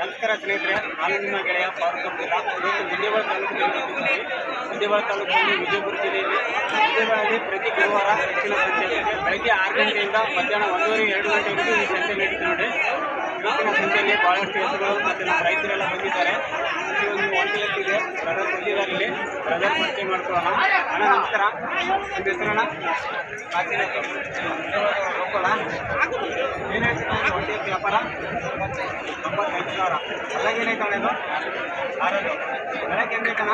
ನಮಸ್ಕಾರ ಸ್ನೇಹಿತರೆ, ನಾನು ನಿಮ್ಮ ಗೆಳೆಯ ಇವತ್ತು ಮುದ್ದೇಬಾಳ ತಾಲೂಕಿನಲ್ಲಿ ವಿಜಯವಾಡ ತಾಲೂಕಿನಲ್ಲಿ ವಿಜಯಪುರ ಜಿಲ್ಲೆಯಲ್ಲಿ ವಿಜಯವಾಡದಲ್ಲಿ ಪ್ರತಿ ಗುರುವಾರ ಹೆಚ್ಚಿನ ಇದೆ ಬೆಳಗ್ಗೆ ಆರು ಗಂಟೆಯಿಂದ ಮಧ್ಯಾಹ್ನ ಒಂದೂವರೆ, ಎರಡು ಗಂಟೆವರೆಗೂ ಈ ಸಂತೆ ನಡೀತು ನೋಡಿ ಇವತ್ತಿನ ಸಂತೆಯಲ್ಲಿ ಭಾಳಷ್ಟು ಹೆಸರುಗಳು ಮತ್ತು ನಮ್ಮ ರೈತರೆಲ್ಲ ಬಂದಿದ್ದಾರೆ. ಒಂದು ಹೋಟೆಲಿದೆ ಎತ್ತಿದೆ ಬ್ರದರ್ ಬಂದಿದ್ದಾರೆ ಇಲ್ಲಿ. ಬ್ರದರ್ ಪರಿಚಯ ಮಾಡ್ಕೊಳ್ಳೋಣ. ಅಣ್ಣ, ನಮಸ್ಕಾರ. ನಿಮ್ಮ ಹೆಸರಣ್ಣ? ಕಾಶಿನಾಥ್ ಲೋಕಲ ಏನು ಹೇಳ್ತೀರಾ ಒಂಟಿ ಎತ್ತು ವ್ಯಾಪಾರ ತೊಂಬತ್ತೈದು ಸಾವಿರ ಇದು? ಆರದು. ಬೆಳಗ್ಗೆ ಹೆಂಗೈತಣ್ಣ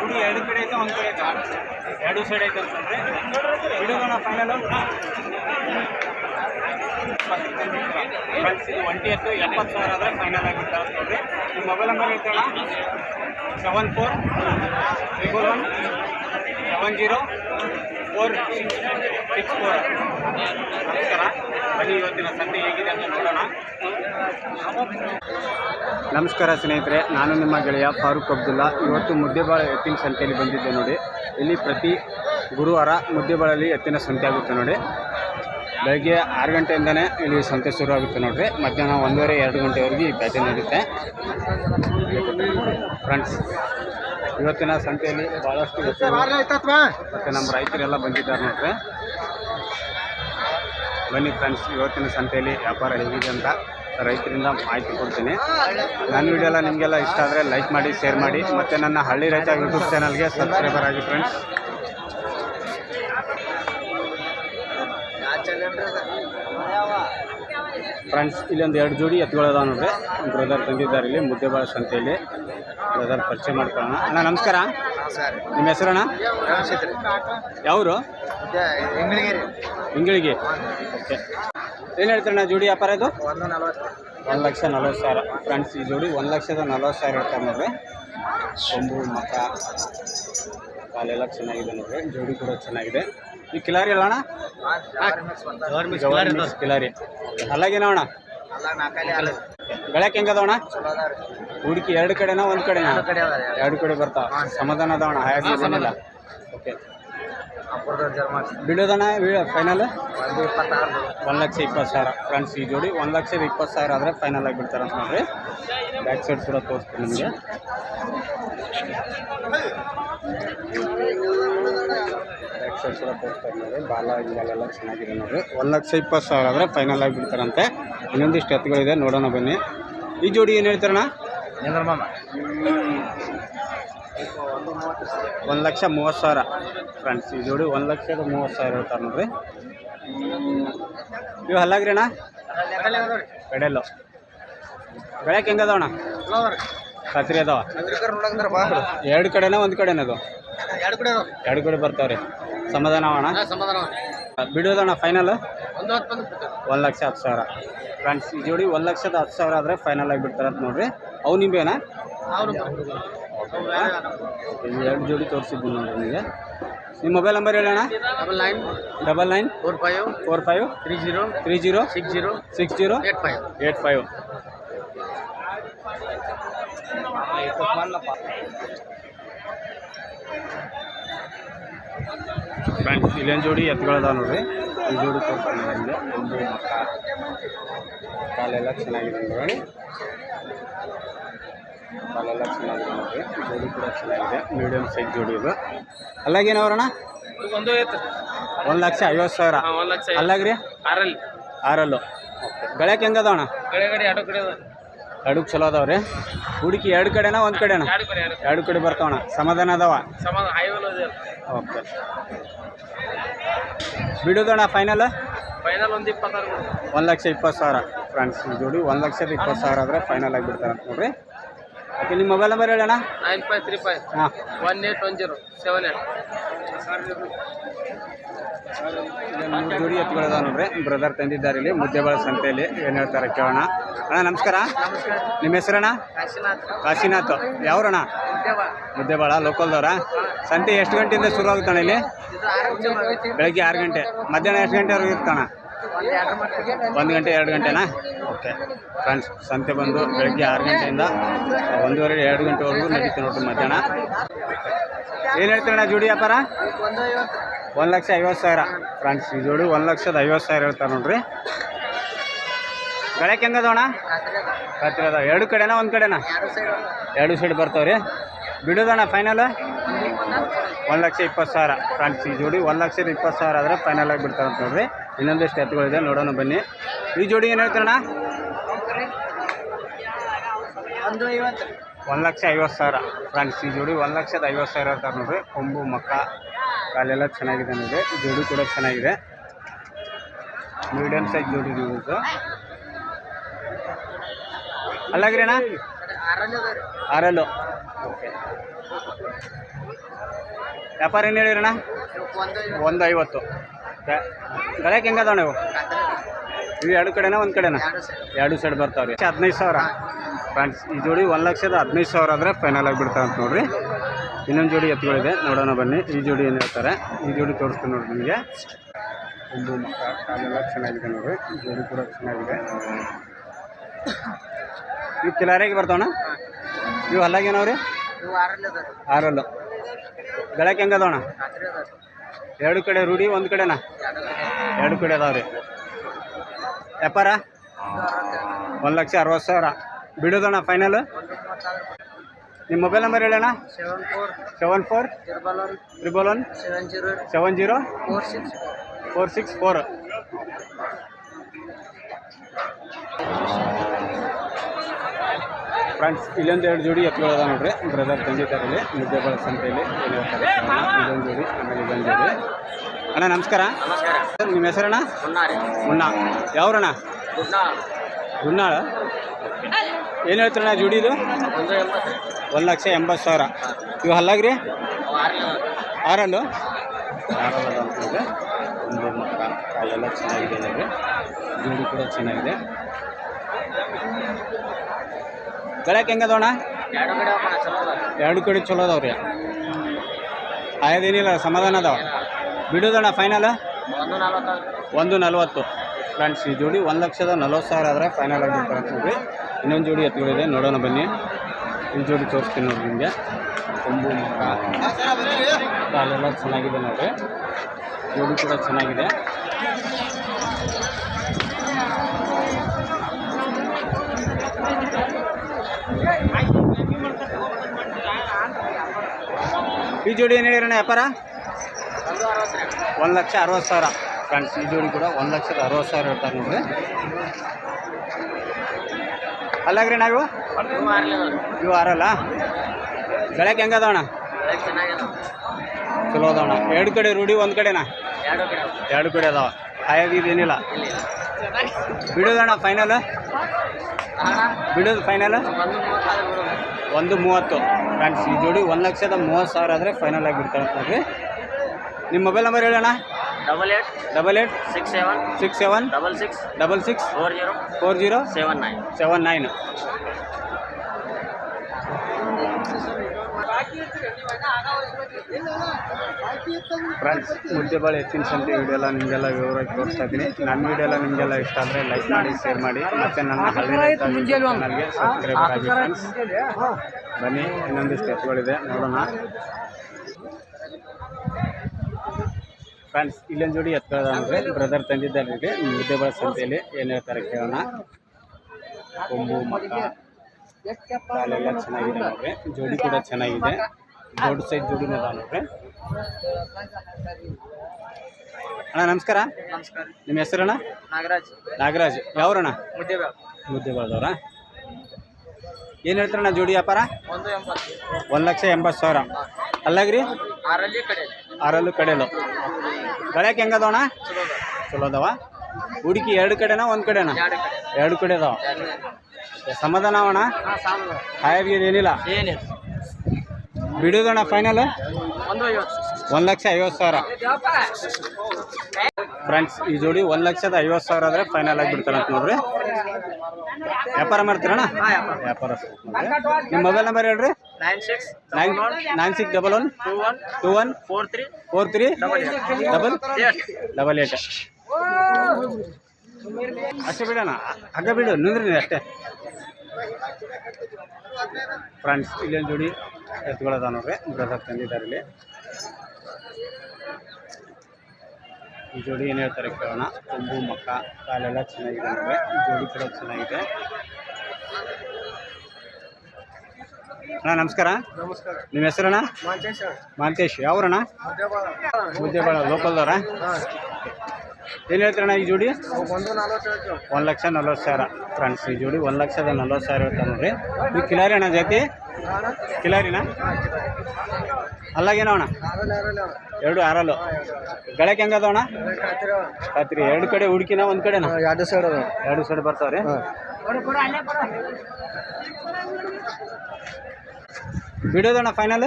ಗುಡಿ ಎರಡು ಕಡೆ ಐತೆ ಒಂದು ಕಡೆ ಐತೆ? ಎರಡು ಸೈಡ್ ಐತೆ ಅಂತಂದ್ರೆ ಬಿಡೋಣ ಫೈನಲು ಫ್ರೆಂಡ್ಸ್ ಇದು ಒಂಟಿ ಎತ್ತು ಎಪ್ಪತ್ತು ಸಾವಿರ ಆದರೆ ಫೈನಲ್ ಆಗಿರ್ತಾರೆ ಅಂತ ನೋಡ್ರಿ ನಿಮ್ಮ mobile number ಹೇಳ್ತೇಳ seven four triple one seven zero ನಮಸ್ಕಾರ. ಬನ್ನಿ, ಇವತ್ತಿನ ಸಂತೆ ಹೇಗಿದೆ ಅಂತ ನೋಡೋಣ. ನಮಸ್ಕಾರ ಸ್ನೇಹಿತರೆ, ನಾನು ನಿಮ್ಮ ಗೆಳೆಯ ಫಾರೂಕ್ ಅಬ್ದುಲ್ಲಾ. ಇವತ್ತು ಮುದ್ದೆಬಾಳ ಎತ್ತಿನ ಸಂತೆಯಲ್ಲಿ ಬಂದಿದ್ದೆ ನೋಡಿ. ಇಲ್ಲಿ ಪ್ರತಿ ಗುರುವಾರ ಮುದ್ದೆಬಾಳಲ್ಲಿ ಎತ್ತಿನ ಸಂತೆ ಆಗುತ್ತೆ ನೋಡಿ. ಬೆಳಗ್ಗೆ ಆರು ಗಂಟೆಯಿಂದನೇ ಇಲ್ಲಿ ಸಂತೆ ಶುರು ಆಗುತ್ತೆ ನೋಡ್ರಿ. ಮಧ್ಯಾಹ್ನ ಒಂದೂವರೆ, ಎರಡು ಗಂಟೆವರೆಗೆ ಈ ಬ್ಯಾಟೆ ನಡೆಯುತ್ತೆ ಫ್ರೆಂಡ್ಸ್ ಇವತ್ತಿನ ಸಂತೆಯಲ್ಲಿ ಭಾಳಷ್ಟು ಮತ್ತೆ ಮತ್ತು ನಮ್ಮ ರೈತರೆಲ್ಲ ಬಂದಿದ್ದಾರೆ ನೋಡ್ರಿ. ಬನ್ನಿ ಫ್ರೆಂಡ್ಸ್ ಇವತ್ತಿನ ಸಂತೆಯಲ್ಲಿ ವ್ಯಾಪಾರ ಹೇಗಿದೆ ಅಂತ ರೈತರಿಂದ ಮಾಹಿತಿ ಕೊಡ್ತೀನಿ. ನನ್ನ ವಿಡಿಯೋ ಎಲ್ಲ ನಿಮಗೆಲ್ಲ ಇಷ್ಟ ಆದರೆ ಲೈಕ್ ಮಾಡಿ ಶೇರ್ ಮಾಡಿ. ಮತ್ತು ನನ್ನ ಹಳ್ಳಿ ರೈತ ಯೂಟ್ಯೂಬ್ ಚಾನಲ್ಗೆ ಸಬ್ಸ್ಕ್ರೈಬರ್ ಆಗಿ ಫ್ರೆಂಡ್ಸ್ ಫ್ರೆಂಡ್ಸ್ ಇಲ್ಲೊಂದು ಎರಡು ಜೋಡಿ ಎತ್ತುಗಳದಾವ ನೋಡ್ರಿ. ಬ್ರದರ್ ತಂದಿದ್ದಾರೆ ಇಲ್ಲಿ ಮುದ್ದೆಬಾಳ ಸಂತೆಯಲ್ಲಿ. ಬ್ರದರ್ ಪರಿಚಯ ಮಾಡ್ಕೊಳ್ಳೋಣ. ಅಣ್ಣ ನಮಸ್ಕಾರ. ನಿಮ್ಮ ಹೆಸರಣ್ಣ? ಯಾವರು? ಹಿಂಗಳಿಗೆ ಓಕೆ. ಏನು ಹೇಳ್ತಾರಣ್ಣ ಜೋಡಿ ವ್ಯಾಪಾರ ಇದು? ಒಂದು ಒಂದು ಲಕ್ಷ ನಲ್ವತ್ತು ಸಾವಿರ. ಫ್ರೆಂಡ್ಸ್ ಈ ಜೋಡಿ ಒಂದು ಲಕ್ಷದ ನಲ್ವತ್ತು ಸಾವಿರ ಹೇಳ್ತಾರೆ ನೋಡ್ರಿ. ಕೊಂಬು ಮಕ ಕಾಲೆಲ್ಲ ಚೆನ್ನಾಗಿದೆ ನೋಡ್ರಿ. ಜೋಡಿ ಕೂಡ ಚೆನ್ನಾಗಿದೆ. ಈ ಕಿಲಾರಿ ಅಲ್ಲ ಅಣ್ಣ? ಕಿಲಾರಿ ಅಲ್ಲಾಗೇನ ಅಣ್ಣ? ಅಲ್ಲ ಹೆಂಗದ ಅಲ್ಲ ಗಳಕ್ಕೆ ಹೆಂಗದವಣ ಚಲೋ ಹುಡುಕಿ ಎರಡು ಕಡೆನ ಒಂದ್ ಕಡೆನಾ? ಎರಡು ಕಡೆ ಅದಾವ್ರಿ ಎರಡು ಕಡೆ ಬರ್ತಾವ. ಸಮಾಧಾನ. ಅದ ಅಣ್ಣ ಓಕೆ. ಅಪೂರ್ವ ಜರ್ಮಾಸ್ ಬಿಡೋದಣ್ಣ ಫೈನಲ್ ಒಂದು ಲಕ್ಷ ಇಪ್ಪತ್ತು ಸಾವಿರ. ಫ್ರೆಂಡ್ಸ್ ಈ ಜೋಡಿ ಒಂದು ಲಕ್ಷದ ಇಪ್ಪತ್ತು ಸಾವಿರ ಆದರೆ ಫೈನಲ್ ಆಗಿ ಬಿಡ್ತಾರೆ ಅಂತ ನೋಡ್ರಿ. ಬ್ಯಾಕ್ ಸೈಡ್ ಕೂಡ ತೋರಿಸ್ತೀನಿ ನಿಮಗೆ. ಬ್ಯಾಕ್ ಸೈಡ್ ಕೂಡ ತೋರಿಸ್ತಾರೆ ನೋಡ್ರಿ ಬಾಲ ಹಿಂಗೆಲ್ಲ ಚೆನ್ನಾಗಿದೆ ನೋಡ್ರಿ ಒಂದು ಲಕ್ಷ ಇಪ್ಪತ್ತು ಸಾವಿರ ಆದರೆ ಫೈನಲ್ ಆಗಿ ಬಿಡ್ತಾರಂತೆ. ಇನ್ನೊಂದಿಷ್ಟು ಎತ್ತುಗಳಿದೆ ನೋಡೋಣ ಬನ್ನಿ. ಈ ಜೋಡಿ ಏನು ಹೇಳ್ತಾರಣ್ಣ? ಏನಾರ ಮಾಮ. ಒಂದು ಲಕ್ಷ ಮೂವತ್ತು ಸಾವಿರ. ಫ್ರೆಂಡ್ಸ್ ಈ ಜೋಡಿ ಒಂದು ಲಕ್ಷದ ಮೂವತ್ತು ಸಾವಿರ ಹೇಳ್ತಾರೆ ನೋಡ್ರಿ. ಇವು ಹಲ್ಲಾಗ್ರಿ ಅಣ್ಣ ಕಡೆಯಲ್ಲು ಹೆಂಗದ ಅಣ್ಣ ಕತ್ರಿ ಅದಾವ. ಎರಡು ಕಡೆನ ಒಂದು ಕಡೆನದು ಎರಡು ಕಡೆ ಎರಡು ಕಡೆ ಬರ್ತಾವ್ರಿ. ಸಮಾಧಾನ ಅವಣ ಸಮಾಧಾನ ಬಿಡೋದಣ್ಣ ಫೈನಲ್ ಒಂದು ಲಕ್ಷ ಹತ್ತು ಸಾವಿರ. ಫ್ರೆಂಡ್ಸ್ ಈ ಜೋಡಿ ಒಂದು ಲಕ್ಷದ ಹತ್ತು ಸಾವಿರ ಆದರೆ ಫೈನಲ್ ಆಗಿ ಬಿಡ್ತಾರೆ ಅಂತ ನೋಡ್ರಿ. ಅವು ನಿಂಬೇನಾ ಎರಡು ಜೋಡಿ ತೋರಿಸಿದ್ದು ನೋಡ್ರಿ ನಿಮಗೆ. ನಿಮ್ಮ ಮೊಬೈಲ್ ನಂಬರ್ ಹೇಳೋಣ double nine double nine four five four five three zero three zero six zero six zero eight five. Eight five. Friends ಇಲ್ಲೊಂದು ಜೋಡಿ ಎತ್ತುಗಳದಾವ ನೋಡ್ರಿ. ಈ ಜೋಡಿ ತೋರಿಸ್ತೀನಿ ಒಂದು ಕಾಲೆಲ್ಲ ಚೆನ್ನಾಗಿದೆ ನೋಡಿ ಕಾಲೆಲ್ಲ ಚೆನ್ನಾಗಿದೆ ನೋಡ್ರಿ. ಜೋಡಿ ಕೂಡ ಚೆನ್ನಾಗಿದೆ. ಮೀಡಿಯಮ್ ಸೈಜ್ ಜೋಡಿ ಇದು. ಅಲ್ಲಾಗೇನವ್ರಣ್ಣ ಒಂದು ಒಂದು ಲಕ್ಷ ಐವತ್ತು ಸಾವಿರ. ಅಲ್ಲಾಗ್ರಿ? ಆರಲ್ಲಿ. ಆರಲ್ಲು. ಗಳಕ್ಕೆ ಹೆಂಗದವಣ್ಣ ಅಣ್ಣ? ಅಡುಗೆ ಚಲೋ ಅದಾವ್ರಿ ಹುಡುಕಿ ಎರಡು ಕಡೆನಾ ಒಂದು ಕಡೆನಾ? ಎರಡು ಕಡೆ ಬರ್ತಾವಣ್ಣ ಬರ್ತಾವಣ ಸಮಾಧಾನ ಅದಾವ? ಸಮಾಧಾನ ಓಕೆ. ಬಿಡೋದಣ್ಣ ಫೈನಲ್ ಫೈನಲ್ ಒಂದು ಇಪ್ಪತ್ತಾರು. ಒಂದು ಲಕ್ಷ ಇಪ್ಪತ್ತು ಸಾವಿರ ಫ್ರೆಂಡ್ಸ್ ಜೋಡಿ. ಒಂದು ಲಕ್ಷದ ಇಪ್ಪತ್ತು ಸಾವಿರ ಆದರೆ ಫೈನಲ್ ಆಗಿಬಿಡ್ತಾರೆ ಅಂತ ನೋಡ್ರಿ. ಓಕೆ ನಿಮ್ಮ ಮೊಬೈಲ್ ನಂಬರ್ ಹೇಳೋಣ ನೈನ್ ಫೈವ್ ತ್ರೀ ಫೈವ್ ಹಾಂ. One eight one zero seven eight ಮೂರು ಜೋಡಿ ಎತ್ಕೊಳ್ಳೋದ ನೋಡ್ರಿ. ಬ್ರದರ್ ತಂದಿದ್ದಾರೆ ಇಲ್ಲಿ ಮುದ್ದೆಬಾಳ ಸಂತೆಯಲ್ಲಿ. ಏನು ಹೇಳ್ತಾರೆ ಕೇಳೋಣ. ಅಣ್ಣ ನಮಸ್ಕಾರ. ನಮಸ್ಕಾರ. ನಿಮ್ಮ ಹೆಸರಣ್ಣ? ಕಾಶಿನಾಥ್. ಕಾಶಿನಾಥ್. ಯಾವ್ರಣ್ಣ? ಮುದ್ದೆಬಾಳ. ಲೋಕಲ್ದವ್ರ ಸಂತೆ ಎಷ್ಟು ಗಂಟೆಯಿಂದ ಶುರು ಆಗುತ್ತಾಣ ಇಲ್ಲಿ? ಬೆಳಗ್ಗೆ ಆರು ಗಂಟೆ. ಮಧ್ಯಾಹ್ನ ಎಷ್ಟು ಗಂಟೆವರೆಗೂ ಇರ್ತಾಣ ಒಂದು ಗಂಟೆ, ಎರಡು ಗಂಟೆನಾ? ಓಕೆ. ಫ್ರೆಂಡ್ಸ್, ಸಂತೆ ಬಂದು ಬೆಳಗ್ಗೆ ಆರು ಗಂಟೆಯಿಂದ ಒಂದೂವರೆ, ಎರಡು ಗಂಟೆವರೆಗೂ ನಡೀತೀನಿ ನೋಡ್ರಿ ಮಧ್ಯಾಹ್ನ. ಏನು ಹೇಳ್ತೀರಣ್ಣ ಜೋಡಿ ವ್ಯಾಪಾರ? ಒಂದು ಲಕ್ಷ ಐವತ್ತು ಸಾವಿರ. ಫ್ರೆಂಡ್ಸ್, ಈ ಜೋಡಿ ಒಂದು ಲಕ್ಷದ ಐವತ್ತು ಸಾವಿರ ಹೇಳ್ತಾರೆ ನೋಡ್ರಿ. ಬೆಳಕ್ಕೆ ಹೆಂಗದವಣ ಹತ್ತಿರ ಅದಾವ ಎರಡು ಕಡೆನಾ, ಒಂದು ಕಡೆನಾ? ಎರಡು ಸೈಡ್ ಎರಡು ಸೈಡ್ ಬರ್ತಾವ್ರಿ. ಬಿಡೋದಣ್ಣ ಫೈನಲ್ ಒಂದು ಲಕ್ಷ ಇಪ್ಪತ್ತು ಸಾವಿರ ಫ್ರೆಂಡ್ಸ್ ಈ ಜೋಡಿ ಒಂದು ಲಕ್ಷದ ಇಪ್ಪತ್ತು ಸಾವಿರ ಆದರೆ ಫೈನಲ್ ಆಗಿ ಬಿಡ್ತಾರೆ ಅಂತ ನೋಡ್ರಿ. ಇನ್ನೊಂದಿಷ್ಟು ಎತ್ತುಗಳಿದೆ ನೋಡೋಣ ಬನ್ನಿ. ಈ ಜೋಡಿ ಏನು ಹೇಳ್ತಾರಣ್ಣ? ಒಂದು ಐವತ್ತು ಒಂದು ಲಕ್ಷ ಐವತ್ತು ಸಾವಿರ ಫ್ರೆಂಡ್ಸ್ ಈ ಜೋಡಿ ಒಂದು ಲಕ್ಷದ ಐವತ್ತು ಸಾವಿರ ಇರ್ತಾರೆ ನೋಡ್ರಿ. ಕೊಂಬು ಮಕ್ಕ ಕಾಲೆಲ್ಲ ಚೆನ್ನಾಗಿದೆ ನೋಡಿ ಜೋಡಿ ಕೂಡ ಚೆನ್ನಾಗಿದೆ. ಮೀಡಿಯಮ್ ಸೈಜ್ ಜೋಡಿ ಇದು. ಅಲ್ಲಾಗ್ರಿ ಅಣ್ಣ ಆರಲ್ಲು. ಓಕೆ ವ್ಯಾಪಾರ ಏನು ಹೇಳಿರಣ್ಣ ಒಂದು ಐವತ್ತು. ಗಳಕ್ಕೆ ನೀವು? ಖಾತ್ರಿ ಇವು ಎರಡು ಕಡೆನಾ ಒಂದು ಕಡೆನಾ? ಎರಡು ಸೈಡ್ ಬರ್ತಾವ್ರಿ. ಹದಿನೈದು ಸಾವಿರ. ಫ್ರೆಂಡ್ಸ್ ಈ ಜೋಡಿ ಒಂದು ಲಕ್ಷದ ಹದಿನೈದು ಸಾವಿರ ಆದರೆ ಫೈನಲ್ ಆಗಿ ಅಂತ ನೋಡ್ರಿ. ಇನ್ನೊಂದು ಜೋಡಿ ಎತ್ತುಗಳಿದೆ. ನೋಡೋಣ ಬನ್ನಿ. ಈ ಜೋಡಿ ಏನು ಹೇಳ್ತಾರೆ? ಈ ಜೋಡಿ ತೋರಿಸ್ತೀನಿ ನೋಡ್ರಿ ನಿಮಗೆ. ಒಂದು ಮುಖ ಕಾಲೆಲ್ಲ ಚೆನ್ನಾಗಿದೆ ನೋಡ್ರಿ. ಈ ಜೋಡಿ ಕೂಡ ಚೆನ್ನಾಗಿದೆ. ಇವು ಕಿಲಾರಿಗೆ ಬರ್ತಾವಣ್ಣ? ಇವು ಹಲ್ಲಾಗೇನವ್ರಿ ಆರಲ್ಲ ಆರಲ್ಲಿ. ರೀ ಅದ ರೀ ಎರಡು ಕಡೆ ರೂಢಿ, ಒಂದು ಕಡೆನಾ? ಎರಡು ಕಡೆ ಕಡೆ ಅದಾವ್ರಿ ವ್ಯಾಪಾರ? ಒಂದು ಲಕ್ಷ ಅರವತ್ತು ಸಾವಿರ. ಬಿಡೋದಣ್ಣ ಫೈನಲ್ ನಿಮ್ಮ mobile number ಹೇಳಣ್ಣ. Seven four seven four triple one triple one seven zero seven zero four six four six four friends ಇಲ್ಲೊಂದು ಎರಡು ಜೋಡಿ ಎತ್ತುಗಳದ ನೋಡ್ರಿ. ಬ್ರದರ್ ತಂದಿದ್ದಾರಲ್ಲಿ ಮುದ್ದೆಗಳ ಸಂತೆಯಲ್ಲಿ ಇಲ್ಲೊಂದು ಜೋಡಿ ಆಮೇಲೆ ಇದೊಂದು ಜೋಡಿ. ಅಣ್ಣ ನಮಸ್ಕಾರ. ಸರ್ ನಿಮ್ಮ ಹೆಸರಣ್ಣ? ಮುನ್ನಾ ಯಾವ್ರಣ್ಣ? ಗುಣ್ಣಾಳ ಗುನ್ನಾಳ ಏನು ಹೇಳ್ತೀರಣ್ಣ ಜೋಡಿದು ಒಂದು ಲಕ್ಷ ಎಂಬತ್ತು ಸಾವಿರ. ಇವು ಹಲ್ಲಾಗ್ರಿ ಆರಲ್ಲಿ ಆರಲ್ಲು? ಆರಲ್ಲ ಅಂತಂದರೆ ಒಂದು ಮಕ್ಕ ಕಾಲೆಲ್ಲ ಚೆನ್ನಾಗಿದೆ ಜೋಡಿ ಕೂಡ ಚೆನ್ನಾಗಿದೆ. ಗಳಕ್ಕೆ ಹೆಂಗದವಣ್ಣ ಎರಡು ಕಡೆ ಚಲೋ ಅದಾವ್ರಿ ಆಯದೇನಿಲ್ಲ ಸಮಾಧಾನ ಅದಾವ? ಬಿಡೋದಣ್ಣ ಫೈನಲ್ ಒಂದು ನಲ್ವತ್ತು. ಫ್ರೆಂಡ್ಸ್ ಈ ಜೋಡಿ ಒಂದು ಲಕ್ಷದ ನಲ್ವತ್ತು ಸಾವಿರ ಆದರೆ ಫೈನಲ್ ಆಗಿ ನೋಡ್ರಿ ಇನ್ನೊಂದು ಜೋಡಿ ಎತ್ತುಗಳಿದೆ. ನೋಡೋಣ ಬನ್ನಿ. ಈ ಜೋಡಿ ತೋರಿಸ್ತೀನಿ ನೋಡಿ ನಿಮಗೆ. ಕೊಂಬು ಮಕ್ಕ ಅಲ್ಲೆಲ್ಲ ಚೆನ್ನಾಗಿದೆ ನೋಡ್ರಿ. ಜೋಡಿ ಕೂಡ ಚೆನ್ನಾಗಿದೆ. ಈ ಜೋಡಿ ಏನು ಹೇಳಿರಣ್ಣ ವ್ಯಾಪಾರ? ಒಂದು ಲಕ್ಷ ಅರವತ್ತು ಸಾವಿರ. ಫ್ರೆಂಡ್ಸ್ ಈ ಜೋಡಿ ಕೂಡ ಒಂದು ಲಕ್ಷದ ಅರವತ್ತು ಸಾವಿರ ಇರ್ತಾರೆ ನೋಡ್ರಿ ಅಲ್ಲಾಗ್ರಿ ನಾವು? ಇವು ಆರಲ್ಲಿ? ಬೆಳಗ್ಗೆ ಹೆಂಗದವಣ ಚಲೋ ಅದಾವಣ ಎರಡು ಕಡೆ ರೂಢಿ ಒಂದು ಕಡೆನಾ? ಎರಡು ಕಡೆ ಅದಾವ. ಹಾಯಾಗಿ ಇದೇನಿಲ್ಲ ಬಿಡೋದಣ್ಣ ಫೈನಲ್ ಬಿಡೋದು ಫೈನಲ್ ಒಂದು ಮೂವತ್ತು. ಫ್ರೆಂಡ್ಸ್ ಈ ಜೋಡಿ ಒಂದು ಲಕ್ಷದ ಮೂವತ್ತು ಸಾವಿರ ಆದರೆ ಫೈನಲ್ ಆಗಿ ಬಿಡ್ತಾರೆ ನೋಡ್ರಿ. ನಿಮ್ಮ ಮೊಬೈಲ್ ನಂಬರ್ ಹೇಳೋಣ double eight double eight six seven six seven double six double six four zero four zero seven nine seven nine friends Muddebihal ಹೆಚ್ಚಿನ ಸಂತೆ ವೀಡಿಯೋ ಎಲ್ಲ ನಿಮಗೆಲ್ಲ ವಿವರವಾಗಿ ತೋರಿಸ್ತಾ ಇದ್ದೀನಿ. ನನ್ನ ವೀಡಿಯೋ ಎಲ್ಲ ನಿಮಗೆಲ್ಲ ಇಷ್ಟ ಆದರೆ ಲೈಕ್ ಮಾಡಿ ಶೇರ್ ಮಾಡಿ. ಮತ್ತು ನನ್ನ ಚಾನಲ್ಗೆ ಸಬ್ಸ್ಕ್ರೈಬ್ ಆಗಿ ಫ್ರೆಂಡ್ಸ್ ಬನ್ನಿ ಇನ್ನೊಂದಿಷ್ಟು ಎತ್ತುಗಳಿದೆ ನೋಡೋಣ. ಫ್ರೆಂಡ್ಸ್ ಇಲ್ಲೊಂದು ಜೋಡಿ ಎತ್ಕೊಳ್ಳೋದ ಅಂದರೆ ಬ್ರದರ್ ತಂದಿದ್ದಾರೆ ಮುದ್ದೆಬಾಳ ಸಂತೆಯಲ್ಲಿ ಏನು ಹೇಳ್ತಾರೆ ಕೇಳೋಣ. ಕೊಂಬು ಮಕ್ಕ. ಕಾಲೆಲ್ಲ ಚೆನ್ನಾಗಿದೆ ನೋಡ್ರಿ. ಜೋಡಿ ಕೂಡ ಚೆನ್ನಾಗಿದೆ. ದೊಡ್ಡ ಸೈಜ್ ಜೋಡಿ ನೋಡ್ರಿ ಅಣ್ಣ ನಮಸ್ಕಾರ. ನಮಸ್ಕಾರ. ನಿಮ್ಮ ಹೆಸರಣ್ಣ? ನಾಗರಾಜ್. ನಾಗರಾಜ್. ಯಾವ್ರಣ್ಣ? ಮುದ್ದೆ ಬೇಡ ಮುದ್ದೆ ಬೆಳೆದವ್ರ ಏನು ಹೇಳ್ತಾರಣ್ಣ ಜೋಡಿ ವ್ಯಾಪಾರ? ಒಂದು ಎಂಬತ್ತು. ಒಂದು ಲಕ್ಷ ಎಂಬತ್ತು ಸಾವಿರ. ಅಲ್ಲಾಗ್ರಿ? ಆರಲ್ಲಿ ಕಡೆ ಆರಲ್ಲೂ ಕಡೆಯಲ್ಲ. ಕಳೆಯಕ್ಕೆ ಹೆಂಗದವಣ್ಣ? ಚಲೋ ಚಲೋ ಅದಾವ ಹುಡುಕಿ ಎರಡು ಕಡೆನಾ ಒಂದು ಕಡೆನಾ? ಎರಡು ಕಡೆ. ಎರಡು ಕಡೆ ಅದಾವ. ಸಮಾಧಾನ ಅವಣ ಹಾಂ ಸಾಲು ಹಾಯಾಗಿ ಏನಿಲ್ಲ? ಏನಿಲ್ಲ. ಬಿಡೋದಣ್ಣ ಫೈನಲ್ ಒಂದು ಲಕ್ಷ ಐವತ್ತು ಸಾವಿರ. ಫ್ರೆಂಡ್ಸ್ ಈ ಜೋಡಿ ಒಂದು ಲಕ್ಷದ ಐವತ್ತು ಸಾವಿರ ಆದರೆ ಫೈನಲ್ ಆಗಿ ಬಿಡ್ತಾರೆ ಅಂತ ನೋಡ್ರಿ. ವ್ಯಾಪಾರ ಮಾಡ್ತೀರಣ್ಣ? ವ್ಯಾಪಾರ. ನಿಮ್ಮ ಮೊಬೈಲ್ ನಂಬರ್ ಹೇಳ್ರಿ. Nine six nine nine six double one two one two one four three four three double double eight. ಅಷ್ಟೇ ಬಿಡೋಣ? ಹಗ್ಗ ಬಿಡು ನಿಂದ್ರಿ ಅಷ್ಟೇ. ಫ್ರೆಂಡ್ಸ್ ಇಲ್ಲೊಂದು ಜೋಡಿ ಎತ್ಕೊಳ್ಳೋದ ನೋಡ್ರಿ ಬ್ರದರ್ ತಂದಿದ್ದಾರೆ ಇಲ್ಲಿ. ಈ ಜೋಡಿ ಏನು ಹೇಳ್ತಾರೆ ಕೇಳೋಣ. ಕೊಂಬು ಮಕ್ಕ ಕಾಲೆಲ್ಲ ಚೆನ್ನಾಗಿದೆ ನೋಡ್ರಿ. ಈ ಜೋಡಿ ಕೂಡ ಚೆನ್ನಾಗಿದೆ. ಅಣ್ಣ ನಮಸ್ಕಾರ. ನಮಸ್ಕಾರ. ನಿಮ್ಮ ಹೆಸರಣ್ಣ? ಮಾಂತೇಶ್ ಯಾವ್ರಣ್ಣ? ಮುದ್ದೆಬಾಳ ಲೋಕಲ್ದವ್ರ? ಏನು ಹೇಳ್ತೀರಣ್ಣ ಈ ಜೋಡಿ? ಒಂದು ಲಕ್ಷ ನಲ್ವತ್ತು ಸಾವಿರ. ಫ್ರೆಂಡ್ಸ್ ಈ ಜೋಡಿ ಒಂದು ಲಕ್ಷದ ನಲ್ವತ್ತು ಸಾವಿರ ಇರ್ತಾರೆ ನೋಡ್ರಿ. ಈ ಕಿಲಾರಿ ಅಣ್ಣ ಜಾತಿ? ಕಿಲಾರಿನ? ಅಲ್ಲಾಗೇನೋ ಅಣ್ಣ? ಎರಡು ಆರಲ್ಲು. ಗಳಕ್ಕೆ ಹೆಂಗದ ಅಣ್ಣ? ಎರಡು ಕಡೆ ಹುಡುಕಿನ ಒಂದು ಕಡೆನಾ? ಎರಡು ಸೈಡ್ ಎರಡು ಸೈಡ್ ಬರ್ತಾವ್ರಿ ಬಿಡೋದಣ್ಣ ಫೈನಲ್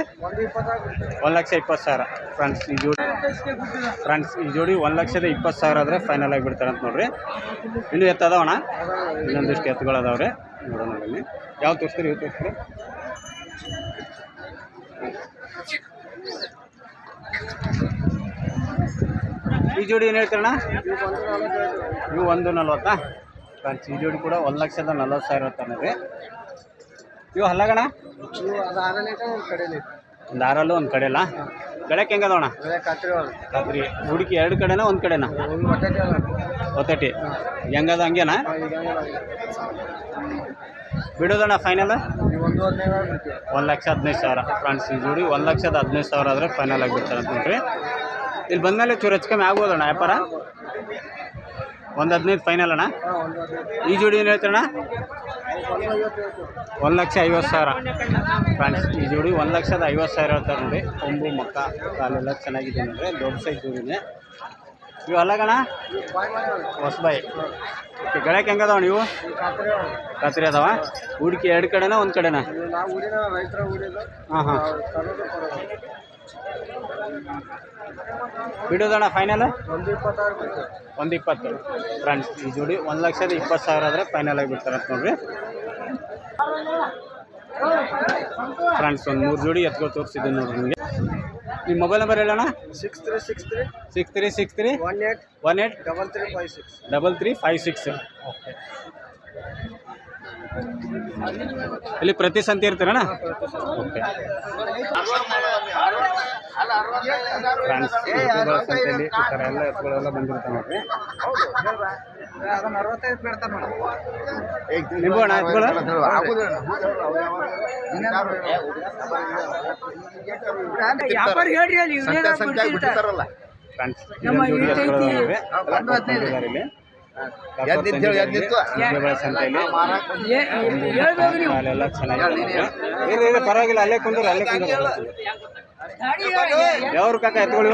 ಒಂದು ಲಕ್ಷ ಇಪ್ಪತ್ತು ಸಾವಿರ. ಫ್ರೆಂಡ್ಸ್ ಈ ಜೋಡಿ ಫ್ರೆಂಡ್ಸ್ ಈ ಜೋಡಿ ಒಂದು ಲಕ್ಷದ ಇಪ್ಪತ್ತು ಸಾವಿರ ಆದರೆ ಫೈನಲ್ ಆಗಿ ಬಿಡ್ತಾರೆ ಅಂತ ನೋಡ್ರಿ. ಇನ್ನು ಎತ್ತದವಣ ಇನ್ನೊಂದಿಷ್ಟು ಎತ್ತುಗಳು ಅದಾವ್ರಿ. ನೋಡೋಣ ಯಾವ್ದು ಯಾವ ತೋರಿಸ್ತೀರಿ ಇವು ತೋರಿಸ್ತೀರಿ? ಜೋಡಿ ಏನು ಹೇಳ್ತಾರಣ್ಣ? ಇವು ಒಂದು ನಲ್ವತ್ತಾ? ಫ್ರೆಂಡ್ಸ್, ಈ ಜೋಡಿ ಕೂಡ ಒಂದು ಲಕ್ಷದ ನಲ್ವತ್ತು ಸಾವಿರ ಅಂತಾನೆ ರೀ ಇವು ಹಲ್ಲಗಣ? ಒಂದು ಆರಲ್ಲೂ ಒಂದು ಕಡೆಲ್ಲ ಗಳಕ್ಕೆ ಹೆಂಗದವಣ ಅದೇ ಕತ್ರಿ ಹುಡುಕಿ ಎರಡು ಕಡೆನಾ, ಒಂದು ಕಡೆನಾ? ಒತ್ತಟಿ. ಹೆಂಗದ ಹಂಗೇನಾ. ಬಿಡೋದಣ್ಣ ಫೈನಲ್ ಒಂದು ಲಕ್ಷ ಹದಿನೈದು ಸಾವಿರ. ಫ್ರೆಂಡ್ಸ್, ಈ ಜೋಡಿ ಒಂದು ಲಕ್ಷದ ಹದಿನೈದು ಸಾವಿರ ಆದರೆ ಫೈನಲ್ ಆಗಿಬಿಡ್ತಾರೆ ಅಂತ ಇಲ್ಲಿ ಬಂದಮೇಲೆ ಚೂರು ಹೆಚ್ಚು ಕಮ್ಮಿ ಆಗ್ಬೋದಣ್ಣ ವ್ಯಾಪಾರ? ಒಂದು ಹದಿನೈದು ಫೈನಲ್ ಅಣ್ಣ. ಈ ಜೋಡಿ ಏನು ಹೇಳ್ತಾರಣ್ಣ? ಒಂದು ಲಕ್ಷ ಐವತ್ತು ಸಾವಿರ. ಫ್ರೆಂಡ್ಸ್, ಈ ಜೋಡಿ ಒಂದು ಲಕ್ಷದ ಐವತ್ತು ಸಾವಿರ ಹೇಳ್ತಾರೆ ನೋಡಿ. ಕೊಂಬು, ಮಕ್ಕ, ಕಾಲೆಲ್ಲ ಚೆನ್ನಾಗಿದೆ ಅಂದರೆ ದೊಡ್ಡ ಸೈಜ್ ಜೋಡಿನೇ. ಇವು ಅಲ್ಲಗಣ ಹೊಸಬಾಯಿ ಗಳಕ್ಕೆ ಹೆಂಗದಾವ ನೀವು? ಕತ್ರಿ ಅದಾವ. ಹೂಡಿಕೆ ಎರಡು ಕಡೆನಾ ಒಂದು ಕಡೆನಾ? ಹಾಂ ಹಾಂ. ಬಿಡೋದಣ್ಣ ಫೈನಲ್ ಒಂದು ಇಪ್ಪತ್ತಾರು ಒಂದು ಇಪ್ಪತ್ತು ಫ್ರೆಂಡ್ಸ್ ಈ ಜೋಡಿ ಒಂದು ಲಕ್ಷದ ಇಪ್ಪತ್ತು ಸಾವಿರ ಆದರೆ ಫೈನಲ್ ಆಗಿ ಬಿಡ್ತಾರೆ ಅಂತ ನೋಡ್ರಿ. ಫ್ರೆಂಡ್ಸ್ ಒಂದು ಮೂರು ಜೋಡಿ ಎತ್ಕೊಂಡು ತೋರಿಸಿದ್ದೀನಿ ನೋಡ್ರಿ ನಿಮಗೆ. ನಿಮ್ಮ ಮೊಬೈಲ್ ನಂಬರ್ ಹೇಳೋಣ six three six three six three six three one eight one eight double three five six double three five six okay ಇಲ್ಲಿ ಪ್ರತಿ ಸಂತೆ ಇರ್ತೀರಣ್ಣ? ಓಕೆ. ಫ್ರೆಂಡ್ಸ್ ಸಂತೆಯಲ್ಲಿ ಈ ಥರ ಎಲ್ಲ ಎತ್ತುಗಳೆಲ್ಲ ಬಂದಿರ್ತಾವೆ ನೋಡ್ರಿ. ನಿಂಬು ಅಣ್ಣ ಎತ್ತುಗಳು ಫ್ರೆಂಡ್ಸ್ ಇಲ್ಲಿ. ಅಲ್ಲೆಲ್ಲ ಚೆನ್ನಾಗಿ ಪರವಾಗಿಲ್ಲ ಅಲ್ಲೇ ಕುಂದ್ರ ಅಲ್ಲೇ ಕುಂದ್ರ ಯಾವ್ರು ಕಾಕ ಎತ್ಕೊಳ್ಳಿ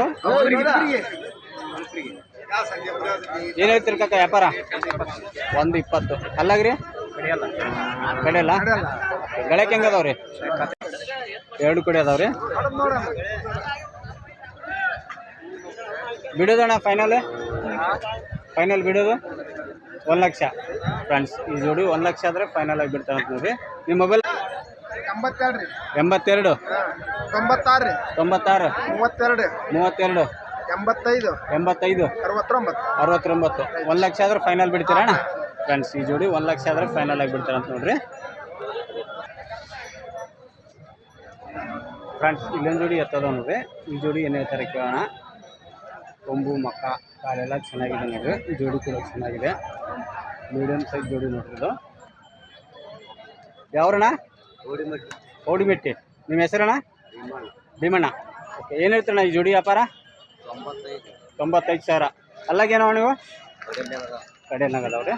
ಏನ್ ಹೇಳ್ತೀರಿ ಕಾಕ ವ್ಯಾಪಾರ? ಒಂದು ಇಪ್ಪತ್ತು. ಅಲ್ಲಾಗ್ರಿ? ಕಡೆಯಲ್ಲ. ಗಳಕ್ಕೆ ಹೆಂಗ ಅದಾವ್ರಿ ಎರಡು ಕಡೆ ಅದಾವ್ರಿ. ಬಿಡೋದಣ್ಣ ಫೈನಲ್ ಫೈನಲ್ ಬಿಡೋದು? ಒಂದು ಲಕ್ಷ. ಫ್ರೆಂಡ್ಸ್ ಈ ಜೋಡಿ ಒಂದು ಲಕ್ಷ ಆದರೆ ಫೈನಲ್ ಆಗಿ ಬಿಡ್ತಾರೆ ಅಂತ ನೋಡ್ರಿ ನಿಮ್ಮ ಮೊಬೈಲ್ ಎಂಬತ್ತೆರಡು ರೀ. ಎಂಬತ್ತೆರಡು? ತೊಂಬತ್ತಾರು ರೀ. ತೊಂಬತ್ತಾರು? ಮೂವತ್ತೆರಡು. ಮೂವತ್ತೆರಡು? ಎಂಬತ್ತೈದು. ಎಂಬತ್ತೈದು? ಅರವತ್ತೊಂಬತ್ತು. ಅರವತ್ತೊಂಬತ್ತು. ಒಂದು ಲಕ್ಷ ಆದರೆ ಫೈನಲ್ ಬಿಡ್ತೀರಾ ಅಣ್ಣ? ಫ್ರೆಂಡ್ಸ್ ಈ ಜೋಡಿ ಒಂದು ಲಕ್ಷ ಆದರೆ ಫೈನಲ್ ಆಗಿ ಬಿಡ್ತಾರೆ ಅಂತ ನೋಡ್ರಿ. ಫ್ರೆಂಡ್ಸ್ ಇಲ್ಲೊಂದು ಜೋಡಿ ಎತ್ತದ ನೋಡ್ರಿ. ಈ ಜೋಡಿ ಏನು ಹೇಳ್ತಾರೆ ಕೇಳೋಣ. ಕೊಂಬು ಮಕ್ಕ. ಕಾಲೆಲ್ಲ ಚೆನ್ನಾಗಿದೆ ನೋಡ್ರಿ ಜೋಡಿ ಕೂಡ ಚೆನ್ನಾಗಿದೆ. ಮೀಡಿಯಮ್ ಸೈಜ್ ಜೋಡಿ ನೋಡ್ರಿ ಇದು. ಯಾವ್ರಣ್ಣ? ಓಡಿಮೆಟ್ಟಿ ನಿಮ್ಮ ಹೆಸರಣ್ಣ? ಭೀಮಣ್ಣ. ಓಕೆ ಏನು ಹೇಳ್ತೀರಣ್ಣ ಈ ಜೋಡಿ ವ್ಯಾಪಾರ? ತೊಂಬತ್ತೈದು. ಸಾವಿರ. ಅಲ್ಲಾಗೇನವ ನೀವು? ಕಡೆನಾಗದವ್ರಿ.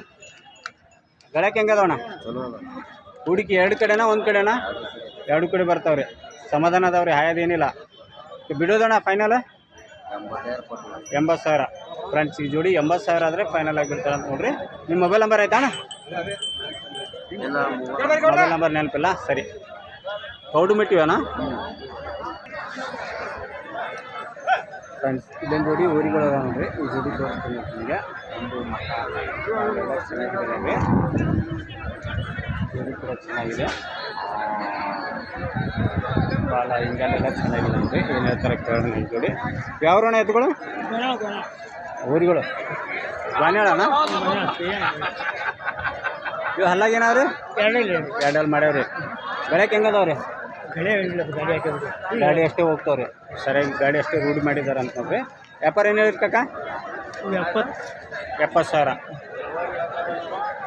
ಗಳಕ್ಕೆ ಹೆಂಗದವಣ್ಣ ಹೂಡಿಕೆ ಎರಡು ಕಡೆನಾ ಒಂದು ಕಡೆನಾ? ಎರಡು ಕಡೆ. ಬರ್ತಾವ್ರಿ. ಸಮಾಧಾನ ಅದಾವ್ರಿ ಹಾಯೋದೇನಿಲ್ಲ ಬಿಡೋದಣ್ಣ ಫೈನಲ್ ಎಂಬತ್ತು ಸಾವಿರ. ಫ್ರೆಂಡ್ಸ್, ಈ ಜೋಡಿ ಎಂಬತ್ತು ಸಾವಿರ ಆದರೆ ಫೈನಲ್ ಆಗಿ ಬಿಡ್ತಾರೆ ಅಂತ ನೋಡ್ರಿ. ನಿಮ್ಮ ಮೊಬೈಲ್ ನಂಬರ್ ಆಯ್ತಾ ಮೊಬೈಲ್ ನಂಬರ್ ನೆನಪಿಲ್ಲ? ಸರಿ. ಕೌಡು ಮೆಟ್ಟಿವಣ್ಣ ಫ್ರೆಂಡ್ಸ್ ಇಲ್ಲೊಂದು ಜೋಡಿ ಊರಿಗಳು ಅದಾವ ನೋಡ್ರಿ. ಈ ಜೋಡಿ ತೋರಿಸ್ತೀನಿ ನಿಮಗೆ. ಒಂದು ಮಕ್ಕ ಅವೆಲ್ಲ ಚೆನ್ನಾಗಿದೆ ನೋಡ್ರಿ ಜೋಡಿ ಕೂಡ ಚೆನ್ನಾಗಿದೆ. ಭಾಳ ಹಿಂಗಲ್ಲೆಲ್ಲ ಚೆನ್ನಾಗಿದೆ ನೋಡ್ರಿ. ಏನು ಹೇಳ್ತಾರೆ ಕೇಳೋಣ ಈ ಜೋಡಿ. ಯಾವ್ರಣ ಎತ್ತುಗಳು ಊರಿಗಳು. ಗಾನ್ಯಾಳಣ್ಣ ಇವು ಹಲ್ಲಾಗೇನವ್ರಿ ಎರಡಲ್ಲಿ ಮಾಡ್ಯಾವ್ರಿ. ಬೆಳಕ್ಕೆ ಹೆಂಗದವ್ರಿ? ಗಾಡಿ ಅಷ್ಟೇ ಹೋಗ್ತಾವ್ರಿ. ಸರಿಯಾಗಿ ಗಾಡಿ ಅಷ್ಟೇ ರೂಢಿ ಮಾಡಿದ್ದಾರೆ ಅಂತ ನೋಡ್ರಿ ವ್ಯಾಪಾರ ಏನು ಹೇಳಿರಿ ಕಾಕ? ಎಪ್ಪತ್ತು ಎಪ್ಪತ್ತು ಸಾವಿರ.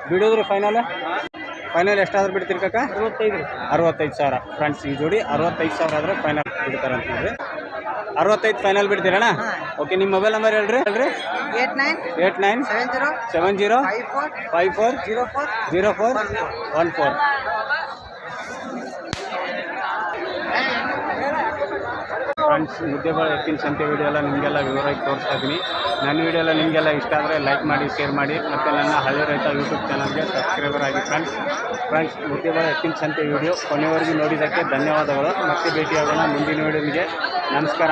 ಬಿಡೋದ್ರಿ ಫೈನಲ್ ಫೈನಲ್ ಎಷ್ಟಾದ್ರೂ ಬಿಡ್ತೀರಿ ಕಾಕ? ಅರವತ್ತೈದು ಅರವತ್ತೈದು ಸಾವಿರ. ಫ್ರೆಂಡ್ಸ್ ಈ ಜೋಡಿ ಅರವತ್ತೈದು ಸಾವಿರ ಆದರೆ ಫೈನಲ್ ಬಿಡ್ತಾರೆ ಅಂತಂದ್ರೆ. ಅರವತ್ತೈದು ಫೈನಲ್ ಬಿಡ್ತೀರಣ್ಣ? ಓಕೆ ನಿಮ್ಮ ಮೊಬೈಲ್ ನಂಬರ್ ಹೇಳ್ರಿ. ಹೇಳ್ರಿ. Eight nine eight nine seven zero seven zero five four five four zero four zero four one four. Friends Muddebihal ಎತ್ತಿನ ಸಂತೆ ವಿಡಿಯೋ ಎಲ್ಲ ನಿಮಗೆಲ್ಲ ವಿವರವಾಗಿ ತೋರಿಸ್ತಾ ಇದ್ದೀನಿ ನನ್ನ ವಿಡಿಯೋ ಎಲ್ಲ ನಿಮಗೆಲ್ಲ ಇಷ್ಟ ಆದರೆ ಲೈಕ್ ಮಾಡಿ ಶೇರ್ ಮಾಡಿ ಮತ್ತು ನನ್ನ ಹಳೆ ರೈತ ಯೂಟ್ಯೂಬ್ ಚಾನಲ್ಗೆ ಸಬ್ಸ್ಕ್ರೈಬರ್ ಆಗಿ ಫ್ರೆಂಡ್ಸ್ ಫ್ರೆಂಡ್ಸ್ ಮುದ್ದೆಬಾಳ ಎತ್ತಿನ ಸಂತೆ ವಿಡಿಯೋ ಕೊನೆವರೆಗೂ ನೋಡಿದ್ದಕ್ಕೆ ಧನ್ಯವಾದಗಳು. ಮತ್ತೆ ಭೇಟಿಯಾಗೋಣ ಮುಂದಿನ ವಿಡಿಯೋನಿಗೆ ನಮಸ್ಕಾರ.